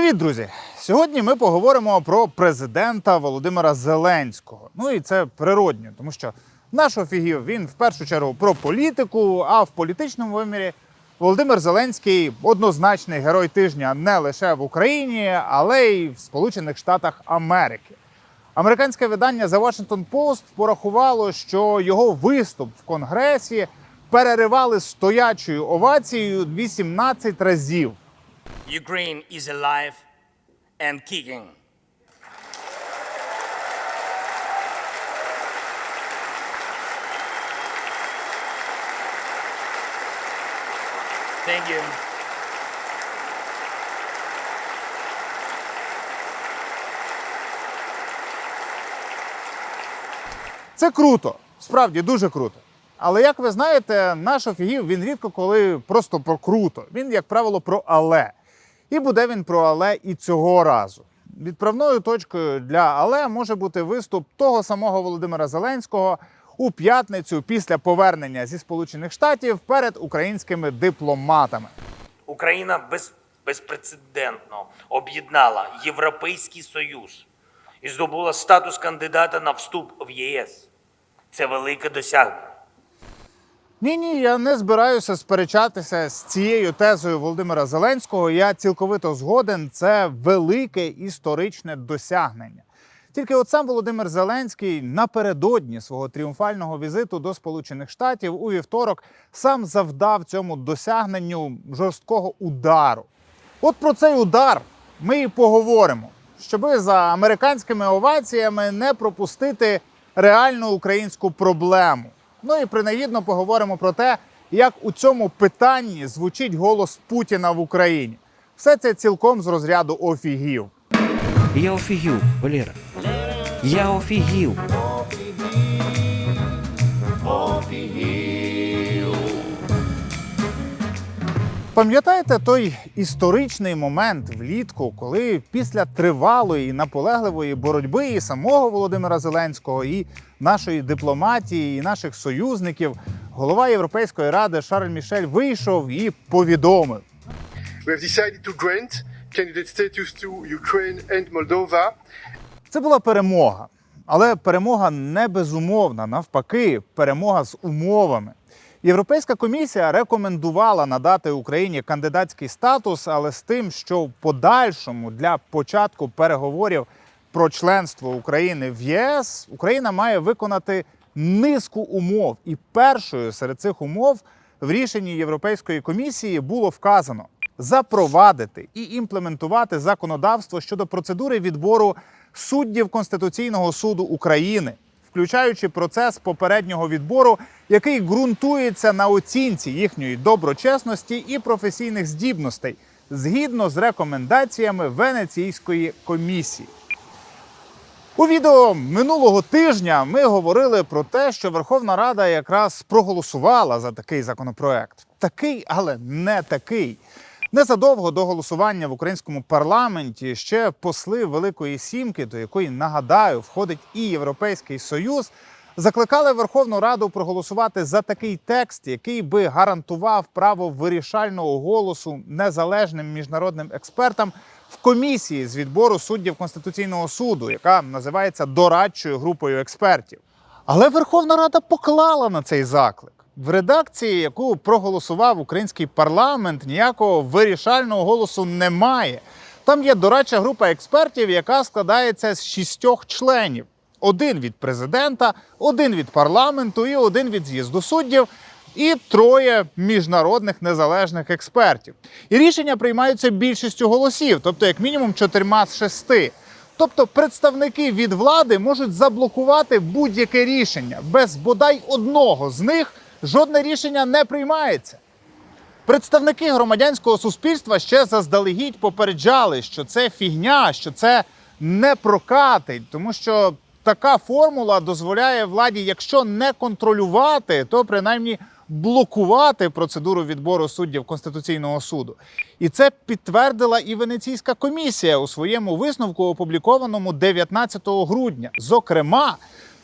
Привіт, друзі! Сьогодні ми поговоримо про президента Володимира Зеленського. Ну і це природньо, тому що наш офігів він в першу чергу про політику, а в політичному вимірі Володимир Зеленський однозначний герой тижня не лише в Україні, але й в Сполучених Штатах Америки. Американське видання The Washington Post порахувало, що його виступ в Конгресі переривали стоячою овацією 18 разів. Ukraine is alive and kicking. Thank you. Це круто, справді дуже круто. Але як ви знаєте, наш офігів він рідко коли просто про круто. Він, як правило, про але. І буде він про але і цього разу. Відправною точкою для але може бути виступ того самого Володимира Зеленського у п'ятницю після повернення зі Сполучених Штатів перед українськими дипломатами. Україна без, безпрецедентно об'єднала Європейський Союз і здобула статус кандидата на вступ в ЄС. Це велике досягнення. Ні, ні, я не збираюся сперечатися з цією тезою Володимира Зеленського. Я цілковито згоден. Це велике історичне досягнення. Тільки от сам Володимир Зеленський напередодні свого тріумфального візиту до Сполучених Штатів у вівторок сам завдав цьому досягненню жорсткого удару. От про цей удар ми і поговоримо, щоби за американськими оваціями не пропустити реальну українську проблему. Ну і принагідно поговоримо про те, як у цьому питанні звучить голос Путіна в Україні. Все це цілком з розряду офігів. Я офігів, Валера. Я офігів. Пам'ятаєте той історичний момент влітку, коли після тривалої наполегливої боротьби і самого Володимира Зеленського, і нашої дипломатії, і наших союзників, голова Європейської ради Шарль Мішель вийшов і повідомив: We have decided to grant candidate status to Ukraine and Moldova. Це була перемога, але перемога не безумовна, навпаки, перемога з умовами. Європейська комісія рекомендувала надати Україні кандидатський статус, але з тим, що в подальшому для початку переговорів про членство України в ЄС Україна має виконати низку умов. І першою серед цих умов в рішенні Європейської комісії було вказано запровадити і імплементувати законодавство щодо процедури відбору суддів Конституційного суду України, включаючи процес попереднього відбору, який ґрунтується на оцінці їхньої доброчесності і професійних здібностей згідно з рекомендаціями Венеційської комісії. У відео минулого тижня ми говорили про те, що Верховна Рада якраз проголосувала за такий законопроект. Такий, але не такий. Незадовго до голосування в українському парламенті ще посли Великої Сімки, до якої нагадаю, входить і Європейський Союз, закликали Верховну Раду проголосувати за такий текст, який би гарантував право вирішального голосу незалежним міжнародним експертам в комісії з відбору суддів Конституційного суду, яка називається дорадчою групою експертів. Але Верховна Рада поклала на цей заклик. В редакції, яку проголосував український парламент, ніякого вирішального голосу немає. Там є дорадча група експертів, яка складається з шістьох членів: один від президента, один від парламенту і один від з'їзду суддів. І троє міжнародних незалежних експертів. І рішення приймаються більшістю голосів, тобто як мінімум чотирма з шести. Тобто представники від влади можуть заблокувати будь-яке рішення. Без бодай одного з них жодне рішення не приймається. Представники громадянського суспільства ще заздалегідь попереджали, що це фігня, що це не прокатить, тому що така формула дозволяє владі, якщо не контролювати, то принаймні блокувати процедуру відбору суддів Конституційного суду. І це підтвердила і Венеційська комісія у своєму висновку, опублікованому 19 грудня. Зокрема,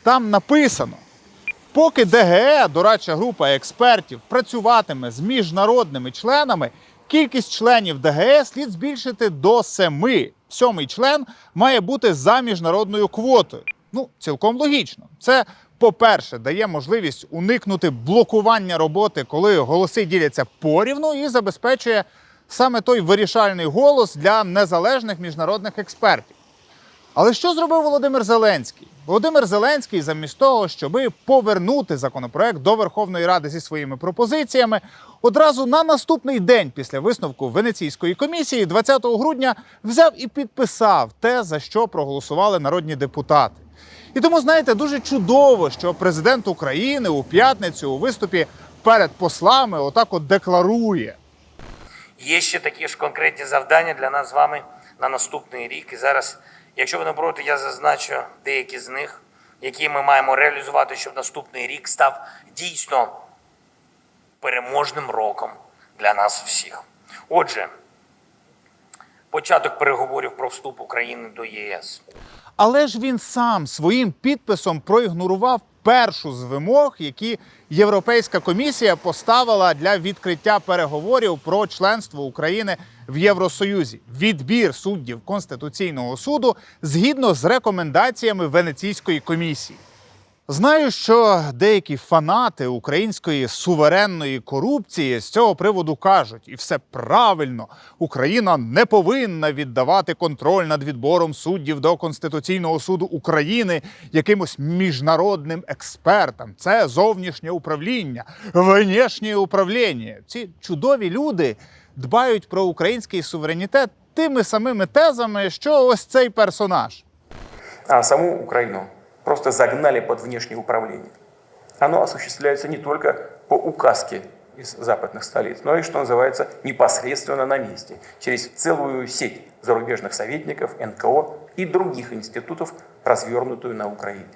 там написано. Поки ДГЕ, дорадча група експертів, працюватиме з міжнародними членами, Кількість членів ДГС слід збільшити до семи. Сьомий член має бути за міжнародною квотою. Ну, цілком логічно. Це, по-перше, дає можливість уникнути блокування роботи, коли голоси діляться порівну, і забезпечує саме той вирішальний голос для незалежних міжнародних експертів. Але що зробив Володимир Зеленський? Володимир Зеленський, замість того, щоб повернути законопроект до Верховної Ради зі своїми пропозиціями, одразу на наступний день після висновку Венеційської комісії, 20 грудня, взяв і підписав те, за що проголосували народні депутати. І тому, знаєте, дуже чудово, що президент України у п'ятницю у виступі перед послами отак от декларує. Є ще такі ж конкретні завдання для нас з вами на наступний рік. І зараз, якщо ви не проти, я зазначу деякі з них, які ми маємо реалізувати, щоб наступний рік став дійсно переможним роком для нас всіх. Отже, початок переговорів про вступ України до ЄС. Але ж він сам своїм підписом проігнорував першу з вимог, які Європейська комісія поставила для відкриття переговорів про членство України в Євросоюзі відбір суддів Конституційного суду згідно з рекомендаціями Венеційської комісії. Знаю, що деякі фанати української суверенної корупції з цього приводу кажуть, і все правильно, Україна не повинна віддавати контроль над відбором суддів до Конституційного суду України якимось міжнародним експертам. Це зовнішнє управління, внішнє управління. Ці чудові люди дбають про український суверенітет тими самими тезами, що ось цей персонаж. а саму Украину просто загнали под внешнее управление. Оно осуществляется не только по указке из западных столиц, но и, что называется, непосредственно на месте, через целую сеть зарубежных советников, НКО и других институтов, развернутую на Украине.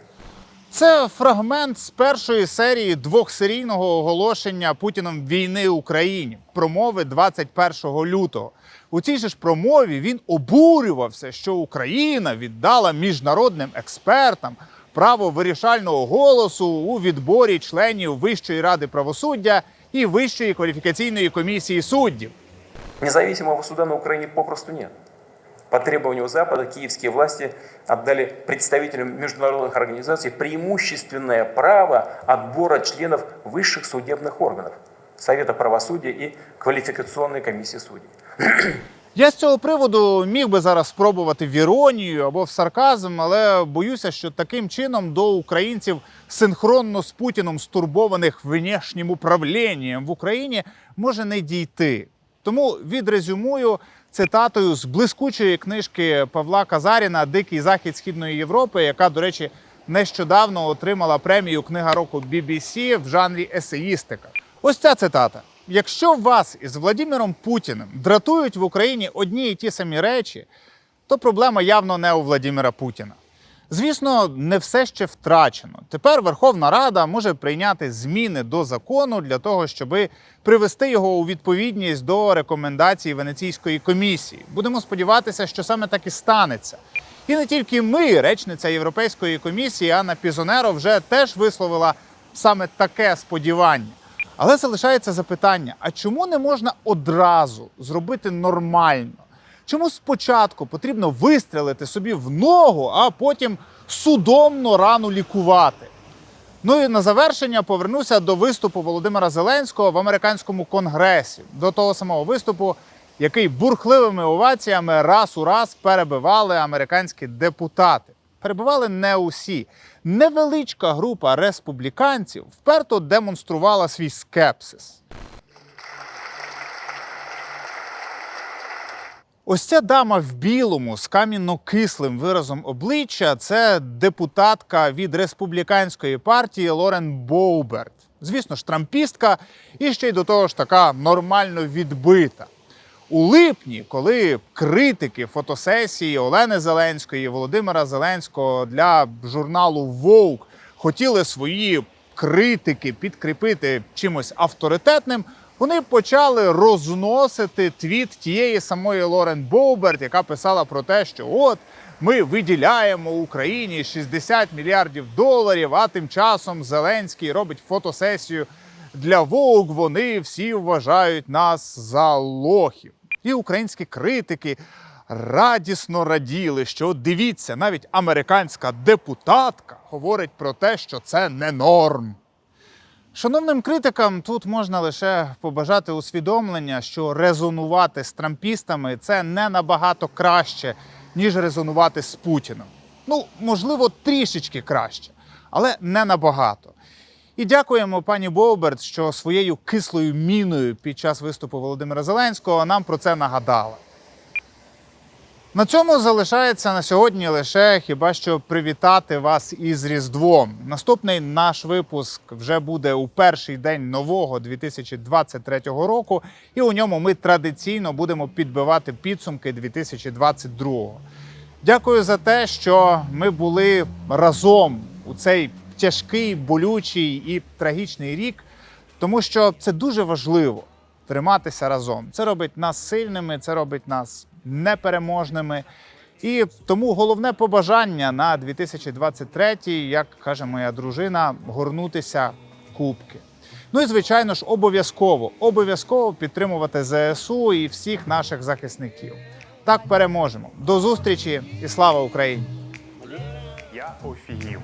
Це фрагмент з першої серії двохсерійного оголошення Путіном війни Україні, промови 21 лютого. У цій же ж промові він обурювався, що Україна віддала міжнародним експертам право вирішального голосу у відборі членів Вищої ради правосуддя і Вищої кваліфікаційної комісії суддів. Независимого суда на Украине попросту нет. По требованию Запада киевские власти отдали представителям международных организаций преимущественное право отбора членов высших судебных органов Совета правосудия и квалификационной комиссии судей. Я з цього приводу міг би зараз спробувати в іронію або в сарказм, але боюся, що таким чином до українців синхронно з Путіном стурбованих внішнім управлінням в Україні може не дійти. Тому відрезюмую цитатою з блискучої книжки Павла Казаріна Дикий захід східної Європи, яка, до речі, нещодавно отримала премію Книга року BBC в жанрі есеїстика. Ось ця цитата. Якщо вас із Владимиром Путіним дратують в Україні одні і ті самі речі, то проблема явно не у Владимира Путіна. Звісно, не все ще втрачено. Тепер Верховна Рада може прийняти зміни до закону для того, щоб привести його у відповідність до рекомендацій Венеційської комісії. Будемо сподіватися, що саме так і станеться. І не тільки ми, речниця Європейської комісії Анна Пізонеро, вже теж висловила саме таке сподівання. Але залишається запитання: а чому не можна одразу зробити нормально? Чому спочатку потрібно вистрелити собі в ногу, а потім судомно рану лікувати? Ну і на завершення повернуся до виступу Володимира Зеленського в американському конгресі, до того самого виступу, який бурхливими оваціями раз у раз перебивали американські депутати. Перебивали не усі. Невеличка група республіканців вперто демонструвала свій скепсис. Ось ця дама в білому з камінно-кислим виразом обличчя це депутатка від республіканської партії Лорен Боуберт. Звісно ж, трампістка, і ще й до того ж така нормально відбита. У липні, коли критики фотосесії Олени Зеленської, Володимира Зеленського для журналу Vogue хотіли свої критики підкріпити чимось авторитетним, вони почали розносити твіт тієї самої Лорен Боуберт, яка писала про те, що от ми виділяємо Україні 60 мільярдів доларів, а тим часом Зеленський робить фотосесію Для Vogue вони всі вважають нас за лохів. І українські критики радісно раділи, що дивіться, навіть американська депутатка говорить про те, що це не норм. Шановним критикам тут можна лише побажати усвідомлення, що резонувати з трампістами це не набагато краще, ніж резонувати з Путіним. Ну, можливо, трішечки краще, але не набагато. І дякуємо пані Бовберт, що своєю кислою міною під час виступу Володимира Зеленського нам про це нагадала. На цьому залишається на сьогодні лише хіба що привітати вас із Різдвом. Наступний наш випуск вже буде у перший день нового 2023 року, і у ньому ми традиційно будемо підбивати підсумки 2022. Дякую за те, що ми були разом у цей тяжкий, болючий і трагічний рік, тому що це дуже важливо триматися разом. Це робить нас сильними, це робить нас непереможними. І тому головне побажання на 2023, як каже моя дружина, горнутися кубки. Ну і звичайно ж, обов'язково, обов'язково підтримувати ЗСУ і всіх наших захисників. Так переможемо. До зустрічі і слава Україні! Я офігів.